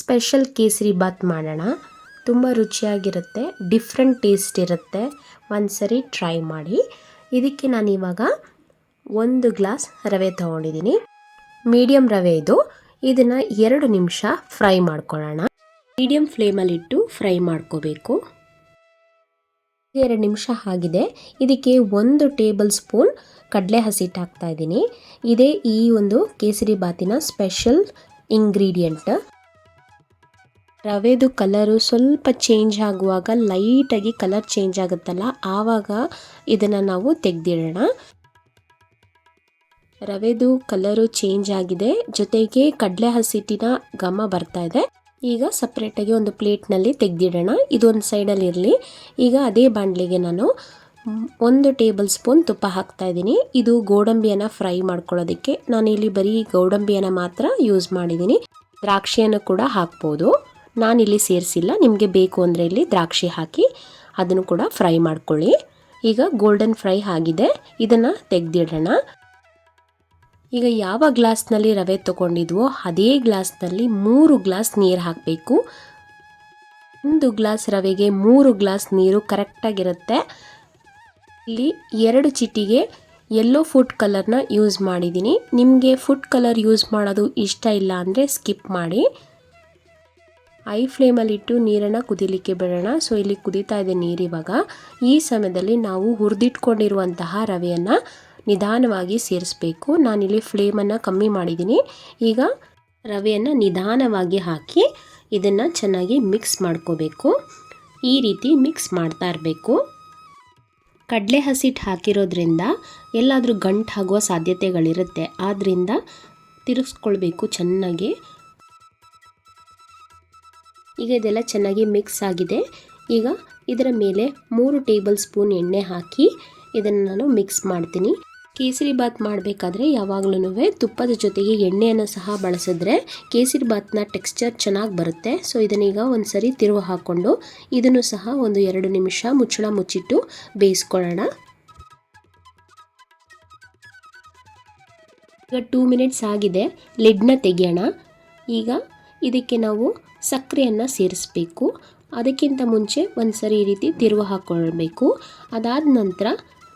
Special kesari bath ಮಾಡೋಣ. ತುಂಬ ರುಚಿಯಾಗಿರುತ್ತೆ, ಡಿಫ್ರೆಂಟ್ ಟೇಸ್ಟ್ ಇರುತ್ತೆ. ಒಂದು ಸರಿ ಟ್ರೈ ಮಾಡಿ. ಇದಕ್ಕೆ ನಾನು ಇವಾಗ ಒಂದು ಗ್ಲಾಸ್ ರವೆ ತೊಗೊಂಡಿದ್ದೀನಿ. ಮೀಡಿಯಮ್ ರವೆ ಇದು. ಇದನ್ನು ಎರಡು ನಿಮಿಷ ಫ್ರೈ ಮಾಡ್ಕೊಳ್ಳೋಣ. ಮೀಡಿಯಮ್ ಫ್ಲೇಮಲ್ಲಿಟ್ಟು ಫ್ರೈ ಮಾಡ್ಕೋಬೇಕು. ಎರಡು ನಿಮಿಷ ಆಗಿದೆ. ಇದಕ್ಕೆ ಒಂದು ಟೇಬಲ್ ಸ್ಪೂನ್ ಕಡಲೆ ಹಸಿಟ್ಟು ಹಾಕ್ತಾ ಇದ್ದೀನಿ. ಇದೇ ಈ ಒಂದು ಕೇಸರಿ ಬಾತಿನ ಸ್ಪೆಷಲ್ ಇಂಗ್ರೀಡಿಯಂಟ್. ರವೆದು ಕಲರು ಸ್ವಲ್ಪ ಚೇಂಜ್ ಆಗುವಾಗ ಲೈಟಾಗಿ ಕಲರ್ ಚೇಂಜ್ ಆಗುತ್ತಲ್ಲ, ಆವಾಗ ಇದನ್ನು ನಾವು ತೆಗೆದಿಡೋಣ. ರವೆದು ಕಲರು ಚೇಂಜ್ ಆಗಿದೆ, ಜೊತೆಗೆ ಕಡಲೆ ಹಸಿಟ್ಟಿನ ಘಮ ಬರ್ತಾ ಇದೆ. ಈಗ ಸಪ್ರೇಟಾಗಿ ಒಂದು ಪ್ಲೇಟ್ನಲ್ಲಿ ತೆಗೆದಿಡೋಣ, ಇದೊಂದು ಸೈಡಲ್ಲಿ ಇರಲಿ. ಈಗ ಅದೇ ಬಾಣಲಿಗೆ ನಾನು ಒಂದು ಟೇಬಲ್ ಸ್ಪೂನ್ ತುಪ್ಪ ಹಾಕ್ತಾ ಇದ್ದೀನಿ. ಇದು ಗೋಡಂಬಿಯನ್ನು ಫ್ರೈ ಮಾಡ್ಕೊಳ್ಳೋದಕ್ಕೆ. ನಾನು ಇಲ್ಲಿ ಬರೀ ಗೋಡಂಬಿಯನ್ನು ಮಾತ್ರ ಯೂಸ್ ಮಾಡಿದ್ದೀನಿ. ದ್ರಾಕ್ಷಿಯನ್ನು ಕೂಡ ಹಾಕ್ಬೋದು. ನಾನಿಲ್ಲಿ ಸೇರಿಸಿಲ್ಲ. ನಿಮಗೆ ಬೇಕು ಅಂದರೆ ಇಲ್ಲಿ ದ್ರಾಕ್ಷಿ ಹಾಕಿ ಅದನ್ನು ಕೂಡ ಫ್ರೈ ಮಾಡ್ಕೊಳ್ಳಿ. ಈಗ ಗೋಲ್ಡನ್ ಫ್ರೈ ಆಗಿದೆ. ಇದನ್ನು ತೆಗೆದಿಡೋಣ. ಈಗ ಯಾವ ಗ್ಲಾಸ್ನಲ್ಲಿ ರವೆ ತೊಗೊಂಡಿದ್ವೋ ಅದೇ ಗ್ಲಾಸ್ನಲ್ಲಿ ಮೂರು ಗ್ಲಾಸ್ ನೀರು ಹಾಕಬೇಕು. ಒಂದು ಗ್ಲಾಸ್ ರವೆಗೆ ಮೂರು ಗ್ಲಾಸ್ ನೀರು ಕರೆಕ್ಟಾಗಿರುತ್ತೆ. ಇಲ್ಲಿ ಎರಡು ಚಿಟಿಗೆ ಎಲ್ಲೋ ಫುಡ್ ಕಲರ್ನ ಯೂಸ್ ಮಾಡಿದ್ದೀನಿ. ನಿಮಗೆ ಫುಡ್ ಕಲರ್ ಯೂಸ್ ಮಾಡೋದು ಇಷ್ಟ ಇಲ್ಲ ಅಂದರೆ ಸ್ಕಿಪ್ ಮಾಡಿ. ಐ ಫ್ಲೇಮಲ್ಲಿಟ್ಟು ನೀರನ್ನು ಕುದಿಲಿಕ್ಕೆ ಬಿಡೋಣ. ಸೊ, ಇಲ್ಲಿ ಕುದೀತಾ ಇದೆ ನೀರು ಇವಾಗ. ಈ ಸಮಯದಲ್ಲಿ ನಾವು ಹುರಿದಿಟ್ಕೊಂಡಿರುವಂತಹ ರವೆಯನ್ನು ನಿಧಾನವಾಗಿ ಸೇರಿಸ್ಬೇಕು. ನಾನಿಲ್ಲಿ ಫ್ಲೇಮನ್ನು ಕಮ್ಮಿ ಮಾಡಿದ್ದೀನಿ. ಈಗ ರವೆಯನ್ನು ನಿಧಾನವಾಗಿ ಹಾಕಿ ಇದನ್ನು ಚೆನ್ನಾಗಿ ಮಿಕ್ಸ್ ಮಾಡ್ಕೋಬೇಕು. ಈ ರೀತಿ ಮಿಕ್ಸ್ ಮಾಡ್ತಾ ಇರಬೇಕು. ಕಡಲೆ ಹಸಿಟ್ಟು ಹಾಕಿರೋದ್ರಿಂದ ಎಲ್ಲಾದರೂ ಗಂಟು ಆಗುವ ಸಾಧ್ಯತೆಗಳಿರುತ್ತೆ. ಆದ್ದರಿಂದ ತಿರುಗಿಸ್ಕೊಳ್ಬೇಕು ಚೆನ್ನಾಗಿ. ಈಗ ಇದೆಲ್ಲ ಚೆನ್ನಾಗಿ ಮಿಕ್ಸ್ ಆಗಿದೆ. ಈಗ ಇದರ ಮೇಲೆ ಮೂರು ಟೇಬಲ್ ಸ್ಪೂನ್ ಎಣ್ಣೆ ಹಾಕಿ ಇದನ್ನು ನಾನು ಮಿಕ್ಸ್ ಮಾಡ್ತೀನಿ. ಕೇಸರಿ ಬಾತ್ ಮಾಡಬೇಕಾದ್ರೆ ಯಾವಾಗಲೂ ತುಪ್ಪದ ಜೊತೆಗೆ ಎಣ್ಣೆಯನ್ನು ಸಹ ಬಳಸಿದ್ರೆ ಕೇಸರಿ ಬಾತ್ನ ಟೆಕ್ಸ್ಚರ್ ಚೆನ್ನಾಗಿ ಬರುತ್ತೆ. ಸೊ ಇದನ್ನೀಗ ಒಂದು ಸರಿ ತಿರುವು ಹಾಕ್ಕೊಂಡು ಇದನ್ನು ಸಹ ಒಂದು ಎರಡು ನಿಮಿಷ ಮುಚ್ಚಳ ಮುಚ್ಚಿಟ್ಟು ಬೇಯಿಸ್ಕೊಳ್ಳೋಣ. ಈಗ ಟೂ ಮಿನಿಟ್ಸ್ ಆಗಿದೆ. ಲಿಡ್ನ ತೆಗೆಯೋಣ. ಈಗ ಇದಕ್ಕೆ ನಾವು ಸಕ್ಕರೆಯನ್ನು ಸೇರಿಸಬೇಕು. ಅದಕ್ಕಿಂತ ಮುಂಚೆ ಒಂದು ಸರಿ ಈ ರೀತಿ ತಿರುವು ಹಾಕ್ಕೊಳ್ಬೇಕು ಅದಾದ ನಂತರ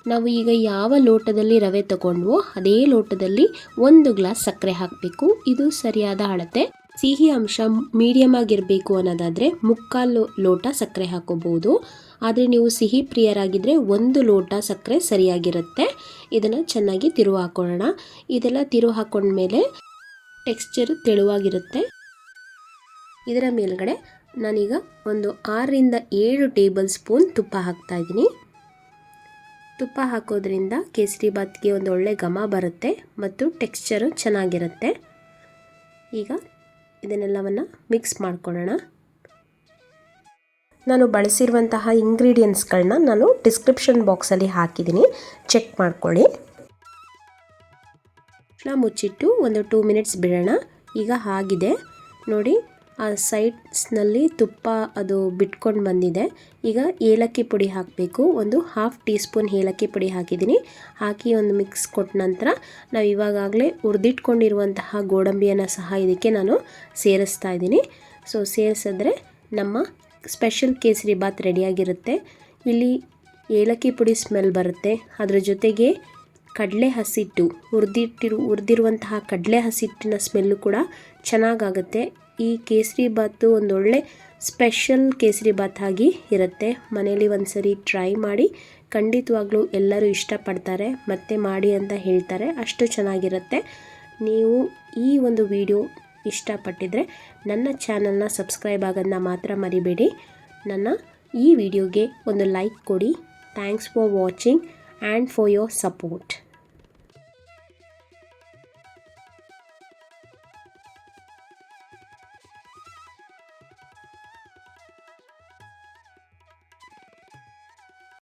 ನಾವು ಈಗ ಯಾವ ಲೋಟದಲ್ಲಿ ರವೆ ತಗೊಂಡ್ವೋ ಅದೇ ಲೋಟದಲ್ಲಿ ಒಂದು ಗ್ಲಾಸ್ ಸಕ್ಕರೆ ಹಾಕಬೇಕು. ಇದು ಸರಿಯಾದ ಅಳತೆ. ಸಿಹಿ ಅಂಶ ಮೀಡಿಯಮ್ ಆಗಿರಬೇಕು ಅನ್ನೋದಾದರೆ ಮುಕ್ಕಾಲು ಲೋಟ ಸಕ್ಕರೆ ಹಾಕೋಬಹುದು ಆದರೆ ನೀವು ಸಿಹಿ ಪ್ರಿಯರಾಗಿದ್ದರೆ ಒಂದು ಲೋಟ ಸಕ್ಕರೆ ಸರಿಯಾಗಿರುತ್ತೆ. ಇದನ್ನು ಚೆನ್ನಾಗಿ ತಿರುವು ಹಾಕೊಳ್ಳೋಣ. ಇದೆಲ್ಲ ತಿರುವು ಹಾಕೊಂಡ್ಮೇಲೆ ಟೆಕ್ಸ್ಚರ್ ತೆಳುವಾಗಿರುತ್ತೆ. ಇದರ ಮೇಲ್ಗಡೆ ನಾನೀಗ ಒಂದು ಆರರಿಂದ ಏಳು ಟೇಬಲ್ ಸ್ಪೂನ್ ತುಪ್ಪ ಹಾಕ್ತಾ ಇದ್ದೀನಿ. ತುಪ್ಪ ಹಾಕೋದ್ರಿಂದ ಕೇಸರಿ ಬಾತ್ಗೆ ಒಂದು ಒಳ್ಳೆ ಘಮ ಬರುತ್ತೆ ಮತ್ತು ಟೆಕ್ಸ್ಚರು ಚೆನ್ನಾಗಿರುತ್ತೆ. ಈಗ ಇದನ್ನೆಲ್ಲವನ್ನು ಮಿಕ್ಸ್ ಮಾಡ್ಕೊಳ್ಳೋಣ. ನಾನು ಬಳಸಿರುವಂತಹ ಇಂಗ್ರೀಡಿಯೆಂಟ್ಸ್ಗಳನ್ನ ನಾನು ಡಿಸ್ಕ್ರಿಪ್ಷನ್ ಬಾಕ್ಸಲ್ಲಿ ಹಾಕಿದ್ದೀನಿ. ಚೆಕ್ ಮಾಡ್ಕೊಳ್ಳಿ. ಮುಚ್ಚಿಟ್ಟು ಒಂದು ಟೂ ಮಿನಿಟ್ಸ್ ಬಿಡೋಣ. ಈಗ ಆಗಿದೆ ನೋಡಿ ಆ ಸೈಡ್ಸ್ನಲ್ಲಿ ತುಪ್ಪ ಅದು ಬಿಟ್ಕೊಂಡು ಬಂದಿದೆ. ಈಗ ಏಲಕ್ಕಿ ಪುಡಿ ಹಾಕಬೇಕು. ಒಂದು ಹಾಫ್ ಟೀ ಸ್ಪೂನ್ ಏಲಕ್ಕಿ ಪುಡಿ ಹಾಕಿದ್ದೀನಿ. ಹಾಕಿ ಒಂದು ಮಿಕ್ಸ್ ಕೊಟ್ಟ ನಂತರ ನಾವು ಇವಾಗಾಗಲೇ ಹುರಿದಿಟ್ಕೊಂಡಿರುವಂತಹ ಗೋಡಂಬಿಯನ್ನು ಸಹ ಇದಕ್ಕೆ ನಾನು ಸೇರಿಸ್ತಾ ಇದ್ದೀನಿ. ಸೊ, ಸೇರಿಸಿದ್ರೆ ನಮ್ಮ ಸ್ಪೆಷಲ್ ಕೇಸರಿ ಬಾತ್ ರೆಡಿಯಾಗಿರುತ್ತೆ. ಇಲ್ಲಿ ಏಲಕ್ಕಿ ಪುಡಿ ಸ್ಮೆಲ್ ಬರುತ್ತೆ. ಅದರ ಜೊತೆಗೆ ಕಡಲೆ ಹಸಿಟ್ಟು, ಹುರಿದಿಟ್ಟಿರು, ಹುರಿದಿರುವಂತಹ ಕಡಲೆ ಹಸಿಟ್ಟಿನ ಸ್ಮೆಲ್ಲು ಕೂಡ ಚೆನ್ನಾಗಾಗುತ್ತೆ. ಈ ಕೇಸರಿ ಬಾತು ಒಂದೊಳ್ಳೆ ಸ್ಪೆಷಲ್ ಕೇಸರಿ ಬಾತ್ ಆಗಿ ಇರುತ್ತೆ. ಮನೇಲಿ ಒಂದು ಸರಿ ಟ್ರೈ ಮಾಡಿ ಖಂಡಿತವಾಗ್ಲೂ ಎಲ್ಲರೂ ಇಷ್ಟಪಡ್ತಾರೆ, ಮತ್ತೆ ಮಾಡಿ ಅಂತ ಹೇಳ್ತಾರೆ. ಅಷ್ಟು ಚೆನ್ನಾಗಿರುತ್ತೆ. ನೀವು ಈ ಒಂದು ವಿಡಿಯೋ ಇಷ್ಟಪಟ್ಟಿದ್ರೆ ನನ್ನ ಚಾನಲ್ನ ಸಬ್ಸ್ಕ್ರೈಬ್ ಆಗೋದನ್ನ ಮಾತ್ರ ಮರಿಬೇಡಿ. ನನ್ನ ಈ ವಿಡಿಯೋಗೆ ಒಂದು ಲೈಕ್ ಕೊಡಿ. Thanks for watching and for your support